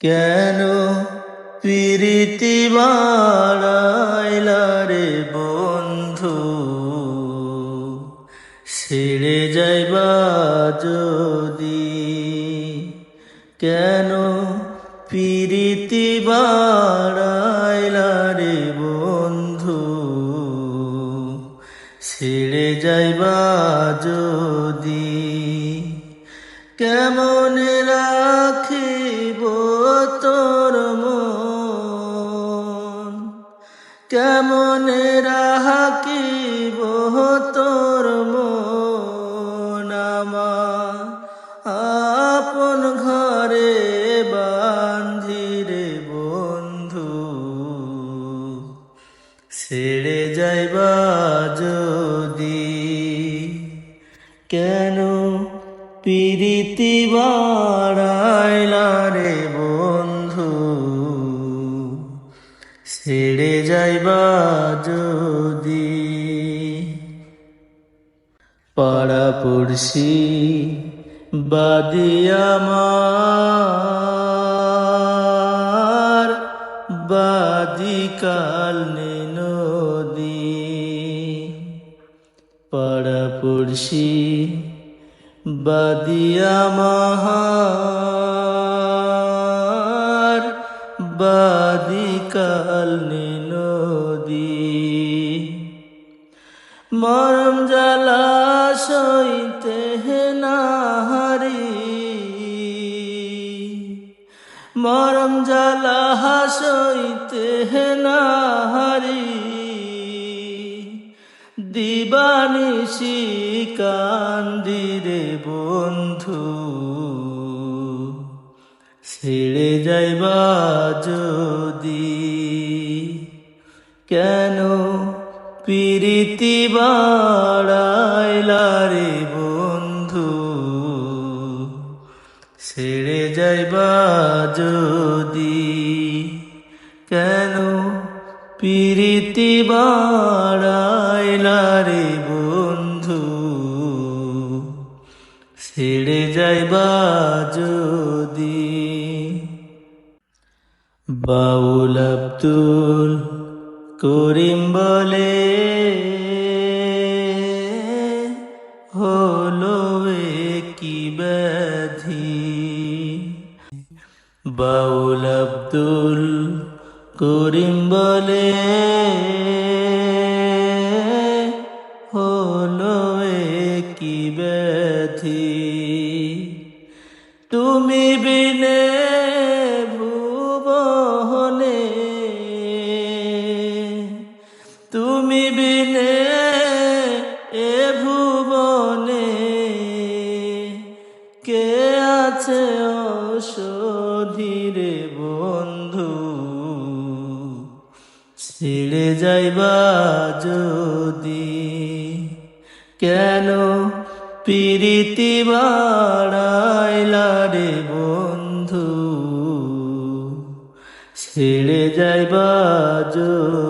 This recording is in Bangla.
কেন প্রীতি রে বন্ধু? ছেড়ে যাইবা যদি? কেন প্রীতি রে বন্ধু? ছেড়ে যাইবা যদি? কেমন রাখিব কেমন রাখিব তোর মন আমার? আপন ঘরে বান্ধিরে বন্ধু। ছেড়ে যাইবা যদি? কেন প্রীতি বাড়াইলা ছেড়ে যাইবা যদি। পাড়া পড়শি বাদিয়ামার বাদিকাল নদী। পাড়া পড়শি বাদিয়ামার বাদিকাল নদী। মরম জ্বালা সইতে নাহারি। মরম জ্বালা সইতে নাহারি। দিবানিশি কান্দিরে বন্ধু, ছেড়ে যাইবা যদি। কেন প্রীতি বাড়াইলা বন্ধু? ছেড়ে যাইবা যদি কেন প্রীতি বাড়াইলা বন্ধু? ছেড়ে যাইবা যদি? বাউল আব্দুল করিম বলে, হলো কি ব্যাধি? বাউল আব্দুল করিম বলে, হলো কি ব্যাধি? তুমি বিনে ভুবনে তুমি বিনে এ ভুবনে কে আছে অসধীরে বন্ধু? ছেড়ে যাইবা যদি কেন প্রীতি বাড়াইলা রে বন্ধু? ছেড়ে যাইবা যদি